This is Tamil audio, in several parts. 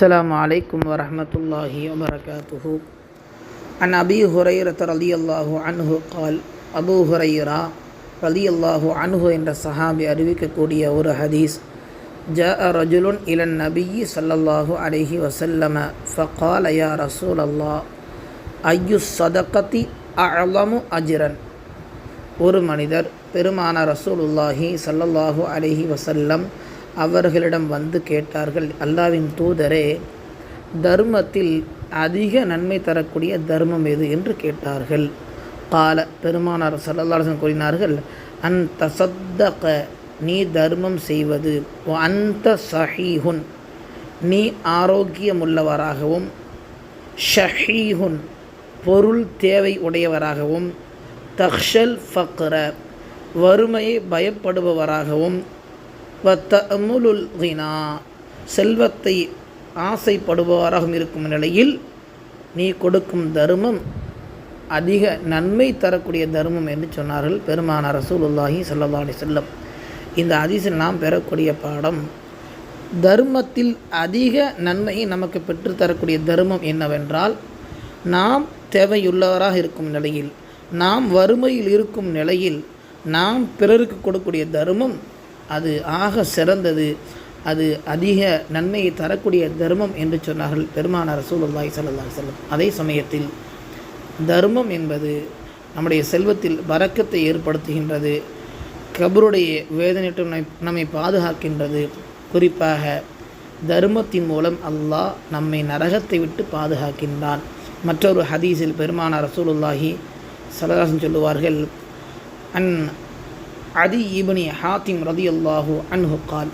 السلام عليكم ورحمة الله وبركاته عن أبي هريرة رضي الله عنه قال அபு ஹுரைரா ரதி அல்லாஹு அணுகு என்ற சஹாபி அறிவிக்கக்கூடிய ஒரு ஹதீஸ் ஜ ரஜுலுன் இளன் நபியி சல்லல்லாஹு அலஹி வசல்லம ஃபகால் அயா ரசூல் அல்லா ஐயு சதகத்தி அழலமு அஜிரன் ஒரு மனிதர் பெருமான ரசூலுல்லாஹி சல்லல்லாஹு அலஹி வசல்லம் அவர்களிடம் வந்து கேட்டார்கள் அல்லாவின் தூதரே தர்மத்தில் அதிக நன்மை தரக்கூடிய தர்மம் எது? என்று கேட்டார்கள். கால. பெருமானார் சரதாரசன் கூறினார்கள் அன் தசத்தக நீ தர்மம் செய்வது அந்த சஹீஹுன் நீ ஆரோக்கியமுள்ளவராகவும் ஷஹீஹுன் பொருள் தேவை உடையவராகவும் தக்ஷல் ஃபக்ர வறுமையை பயப்படுபவராகவும் வத்தமுலுல் கினா. செல்வத்தை ஆசைப்படுபவராகவும் இருக்கும் நிலையில் நீ கொடுக்கும் தர்மம் அதிக நன்மை தரக்கூடிய தர்மம் என்று சொன்னார்கள் பெருமான ரசூலுல்லாஹி சல்லா அலி செல்லம் இந்த அதிசல் நாம் பெறக்கூடிய பாடம் தர்மத்தில் அதிக நன்மையை நமக்கு பெற்றுத்தரக்கூடிய தர்மம் என்னவென்றால் நாம் தேவையுள்ளவராக இருக்கும் நிலையில் நாம் வறுமையில் இருக்கும் நிலையில் நாம் பிறருக்கு கொடுக்கக்கூடிய தர்மம் அது ஆக சிறந்தது. அது அதிக நன்மையை தரக்கூடிய தர்மம் என்று சொன்னார்கள் பெருமானார் ரசூலுல்லாய் சல்லா செல்லம் அதே சமயத்தில் தர்மம் என்பது நம்முடைய செல்வத்தில் வரக்கத்தை ஏற்படுத்துகின்றது. கபருடைய வேதனையிட்டு நம்மை பாதுகாக்கின்றது. குறிப்பாக தர்மத்தின் மூலம் அல்லாஹ் நம்மை நரகத்தை விட்டு பாதுகாக்கின்றான். மற்றொரு ஹதீஸில் பெருமானார் ரசூலுல்லாஹி சலதாசன் சொல்லுவார்கள் அன் அதி இபுனி ஹாத்திம் ரதி அல்லாஹூ அன்ஹு கால்.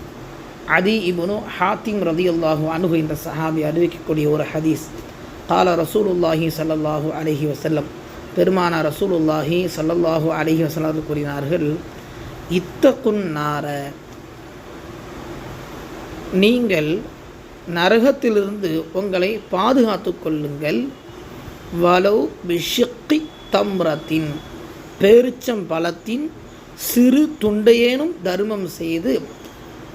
அதி இபுனு ஹாத்திம் ரதி அல்லாஹு அனுகு என்ற சஹாபி அறிவிக்கக்கூடிய ஒரு ஹதீஸ். கால ரசூலுல்லாஹி சல்லல்லாஹூ அலஹி வசல்லம் பெருமானா ரசூலுல்லாஹி சல்லல்லாஹூ அலஹி வசல்லம் கூறினார்கள் இத்தக்குன் நார நீங்கள் நரகத்திலிருந்து உங்களை பாதுகாத்து கொள்ளுங்கள். வலவு பிஷிக்கி தம்ரத்தின் பேரிச்சம் பழத்தின் சிறு துண்டையேனும் தர்மம் செய்து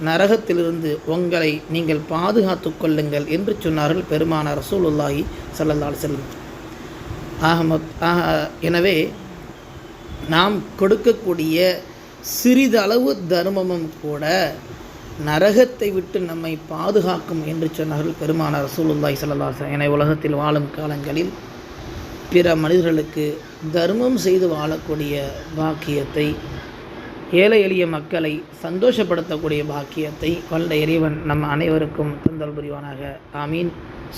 நரகத்திலிருந்து உங்களை நீங்கள் பாதுகாத்து கொள்ளுங்கள் என்று சொன்னார்கள் பெருமானார் ரசூலுல்லாஹி சல்லல்லால் செல்லும் ஆகமத் ஆக எனவே நாம் கொடுக்கக்கூடிய சிறிதளவு தர்மமும் கூட நரகத்தை விட்டு நம்மை பாதுகாக்கும் என்று சொன்னார்கள் பெருமானார் ரசூலுல்லாஹி சல்லா என உலகத்தில் வாழும் காலங்களில் பிற மனிதர்களுக்கு தர்மம் செய்து வாழக்கூடிய பாக்கியத்தை ஏழை எளிய மக்களை சந்தோஷப்படுத்தக்கூடிய பாக்கியத்தை வல்ல இறைவன் நம் அனைவருக்கும் தந்தல் புரிவானாக. ஆமீன்.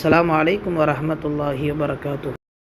அலாம் வலைக்கம் வரமத்துல்லாஹி வரகாத்து